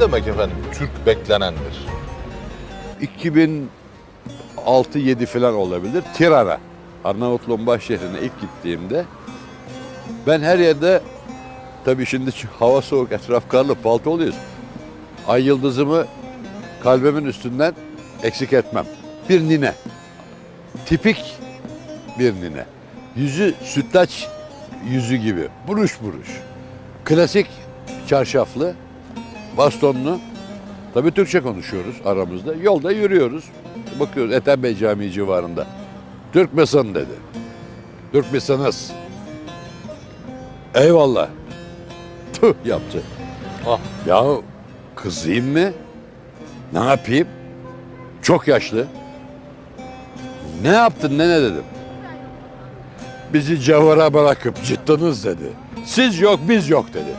demek efendim Türk beklenendir. 2006-7 falan olabilir. Tirana. Arnavutluğun baş şehrine ilk gittiğimde ben her yerde tabii şimdi hava soğuk etraf karlı palto oluyoruz. Ay yıldızımı kalbimin üstünden eksik etmem. Bir nine. Tipik bir nine. Yüzü sütlaç yüzü gibi. Buruş buruş. Klasik çarşaflı, bastonlu. Tabii Türkçe konuşuyoruz aramızda. Yolda yürüyoruz. Bakıyoruz Ethem Bey Camii civarında. Türk müsün dedi. Türk müsünüz? Eyvallah. Tüh yaptı. Ah. Ya kızayım mı? Ne yapayım? Çok yaşlı. Ne yaptın ne ne dedim. Bizi cevara bırakıp ciddanız dedi. Siz yok biz yok dedi.